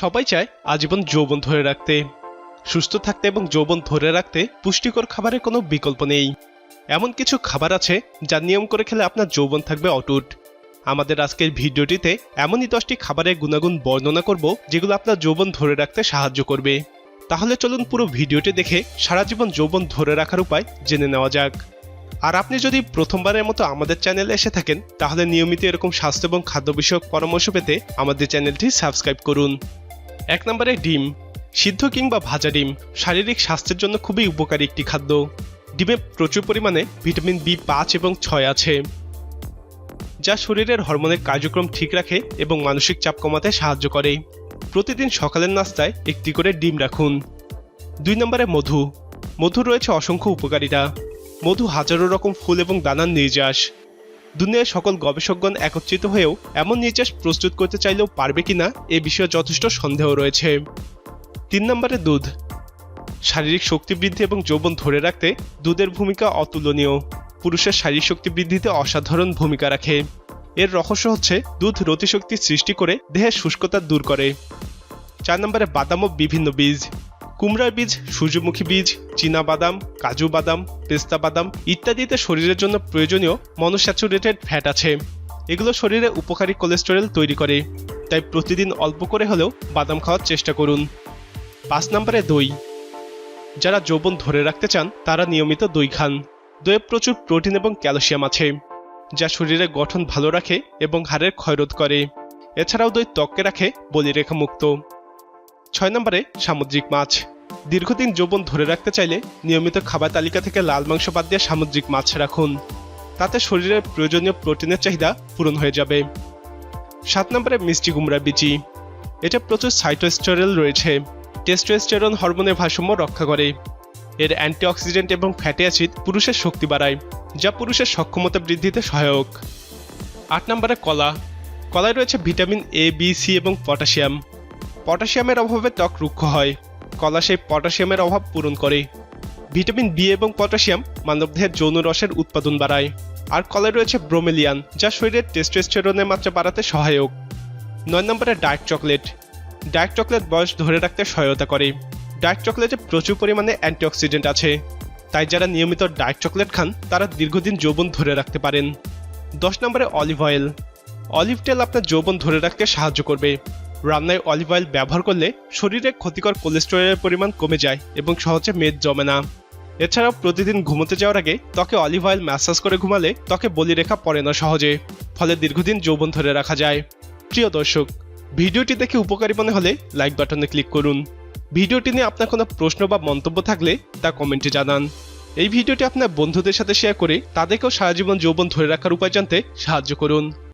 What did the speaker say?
সবাই চায় আজীবন যৌবন ধরে রাখতে। সুস্থ থাকতে এবং যৌবন ধরে রাখতে পুষ্টিকর খাবারের কোনো বিকল্প নেই। এমন কিছু খাবার আছে যা নিয়ম করে খেলে আপনার যৌবন থাকবে অটুট। আমাদের আজকের ভিডিওটিতে এমনই দশটি খাবারের গুণাগুণ বর্ণনা করব যেগুলো আপনার যৌবন ধরে রাখতে সাহায্য করবে। তাহলে চলুন পুরো ভিডিওটি দেখে সারা জীবন যৌবন ধরে রাখার উপায় জেনে নেওয়া যাক। আর আপনি যদি প্রথমবারের মতো আমাদের চ্যানেলে এসে থাকেন, তাহলে নিয়মিত এরকম স্বাস্থ্য এবং খাদ্য বিষয়ক পরামর্শ পেতে আমাদের চ্যানেলটি সাবস্ক্রাইব করুন। এক নম্বরে ডিম, সিদ্ধ কিংবা ভাজা ডিম শারীরিক স্বাস্থ্যের জন্য খুবই উপকারী একটি খাদ্য। ডিমে প্রচুর পরিমাণে ভিটামিন বি পাঁচ এবং ছয় আছে, যা শরীরের হরমোনের কার্যক্রম ঠিক রাখে এবং মানসিক চাপ কমাতে সাহায্য করে। প্রতিদিন সকালের নাস্তায় একটি করে ডিম রাখুন। দুই নম্বরে মধু মধুর রয়েছে অসংখ্য উপকারিতা। মধু হাজারো রকম ফুল এবং দানার নির্যাস দুনিয়ার সকল গবেষকগণ একত্রিত হয়েও এমন নির্যাস প্রস্তুত করতে চাইলেও পারবে কিনা এ বিষয়ে যথেষ্ট সন্দেহ রয়েছে। তিন নম্বরে দুধ। শারীরিক শক্তি বৃদ্ধি এবং যৌবন ধরে রাখতে দুধের ভূমিকা অতুলনীয়। পুরুষের শারীরিক শক্তি বৃদ্ধিতে অসাধারণ ভূমিকা রাখে। এর রহস্য হচ্ছে দুধ রতিশক্তি সৃষ্টি করে দেহের শুষ্কতা দূর করে। চার নম্বরে বাদাম ও বিভিন্ন বীজ। কুমড়ার বীজ, সূর্যমুখী বীজ, চীনা বাদাম, কাজু বাদাম, পেস্তা বাদাম ইত্যাদিতে শরীরের জন্য প্রয়োজনীয় মনোস্যাচুরেটেড ফ্যাট আছে। এগুলো শরীরে উপকারী কোলেস্টেরল তৈরি করে। তাই প্রতিদিন অল্প করে হলেও বাদাম খাওয়ার চেষ্টা করুন। পাঁচ নম্বরে দই। যারা যৌবন ধরে রাখতে চান, তারা নিয়মিত দই খান। দইয়ে প্রচুর প্রোটিন এবং ক্যালসিয়াম আছে, যা শরীরের গঠন ভালো রাখে এবং হাড়ের ক্ষয়রোধ করে। এছাড়াও দই ত্বককে রাখে বলিরেখা মুক্ত ছয় নম্বরে সামুদ্রিক মাছ। দীর্ঘদিন যৌবন ধরে রাখতে চাইলে নিয়মিত খাবার তালিকা থেকে লাল মাংস বাদ দিয়ে সামুদ্রিক মাছ রাখুন। তাতে শরীরের প্রয়োজনীয় প্রোটিনের চাহিদা পূরণ হয়ে যাবে। সাত নম্বরে মিষ্টি কুমড়া বিচি। এটা প্রচুর সাইটোস্টেরল রয়েছে। টেস্টোস্টেরন হরমোনের ভারসাম্য রক্ষা করে। এর অ্যান্টিঅক্সিডেন্ট এবং ফ্যাটি অ্যাসিড পুরুষের শক্তি বাড়ায়, যা পুরুষের সক্ষমতা বৃদ্ধিতে সহায়ক। আট নম্বরে কলা। কলায় রয়েছে ভিটামিন এ বি সি এবং পটাশিয়াম। পটাশিয়ামের অভাবে ত্বক রুক্ষ হয়। কলা সেই পটাশিয়ামের অভাব পূরণ করে ভিটামিন বি এবং পটাশিয়াম মানবদেহের যৌন রসের উৎপাদন বাড়ায়। আর কলায় রয়েছে ব্রোমেলিয়ান, যা শরীরের টেস্টোস্টেরনের মাত্রা বাড়াতে সহায়ক। নয় নম্বরে ডার্ক চকলেট। ডার্ক চকলেট বয়স ধরে রাখতে সহায়তা করে। ডার্ক চকলেটে প্রচুর পরিমাণে অ্যান্টিঅক্সিডেন্ট আছে। তাই যারা নিয়মিত ডার্ক চকলেট খান, তারা দীর্ঘদিন যৌবন ধরে রাখতে পারেন। দশ নম্বরে অলিভ অয়েল। অলিভ তেল আপনার যৌবন ধরে রাখতে সাহায্য করবে। রান্নায় অলিভ অয়েল ব্যবহার করলে শরীরে ক্ষতিকর কোলেস্টেরলের পরিমাণ কমে যায় এবং সহজে মেদ জমে না। এছাড়াও প্রতিদিন ঘুমোতে যাওয়ার আগে ত্বকে অলিভ অয়েল ম্যাসাজ করে ঘুমালে ত্বকে বলিরেখা পড়ে না সহজে, ফলে দীর্ঘদিন যৌবন ধরে রাখা যায়। প্রিয় দর্শক, ভিডিওটি দেখে উপকারী মনে হলে লাইক বাটনে ক্লিক করুন। ভিডিওটি নিয়ে আপনার কোনো প্রশ্ন বা মন্তব্য থাকলে তা কমেন্টে জানান। এই ভিডিওটি আপনার বন্ধুদের সাথে শেয়ার করে তাদেরকেও সারা জীবন যৌবন ধরে রাখার উপায় জানতে সাহায্য করুন।